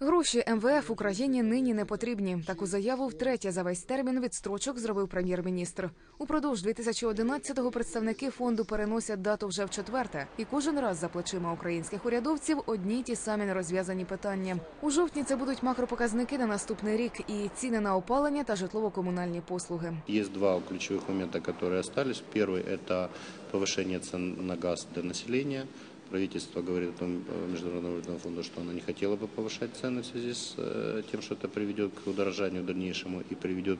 Гроші МВФ Україні нині не потрібні. Таку заяву втретє за весь термін відстрочок зробив прем'єр-міністр. Упродовж 2011-го представники фонду переносять дату вже в четверте, і кожен раз за плечима українських урядовців одні й ті самі нерозв'язані питання. У жовтні це будуть макропоказники на наступний рік і ціни на опалення та житлово-комунальні послуги. Есть два ключевых момента, которые остались. Первый – это повышение цен на газ для населения. Правительство говорит о том, э, Международного валютного фонда, что оно не хотело бы повышать цены в связи с э, тем, что это приведет к удорожанию дальнейшему и приведет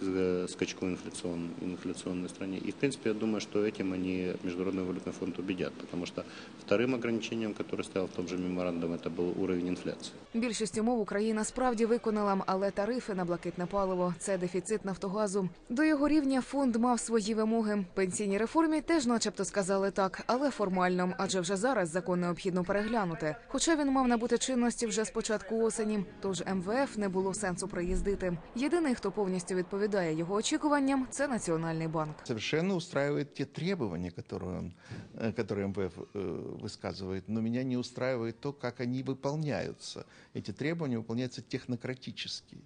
к э, скачку инфляцион, инфляционной стране. И, в принципе, я думаю, что этим они Международный валютный фонд убедят, потому что вторым ограничением, которое стоял в том же меморандуме, это был уровень инфляции. Більшість умов Україна справді виконала, але тарифи на блакитне паливо це дефіцит Нафтогазу. До його рівня фонд мав свої вимоги. Пенсійній реформі теж, начебто, сказали так, але формально, адже вже зараз закон необхідно переглянути. Хоча він мав набути чинності вже з початку осені, тож МВФ не було сенсу приїздити. Єдиний, хто повністю відповідає його очікуванням, це Національний банк. Совершенно устраивает те требования, которые, он, э, которые МВФ э, высказывает, но меня не устраивает то, как они выполняются. Эти требования выполняются технократически.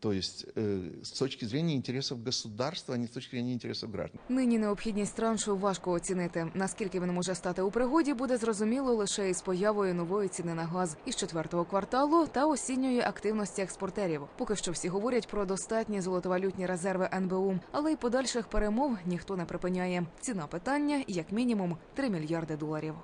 То есть э, с точки зрения интересов государства, а не с точки зрения интересов граждан. Нині необхідність траншу важко оцінити. Наскільки він може стати у пригоді, буде зрозуміло лише із появою нової ціни на газ із четвертого кварталу та осінньої активності експортерів. Поки що всі говорять про достатні золотовалютні резерви НБУ, але й подальших перемов ніхто не припиняє. Ціна питання як мінімум 3 мільярди доларів.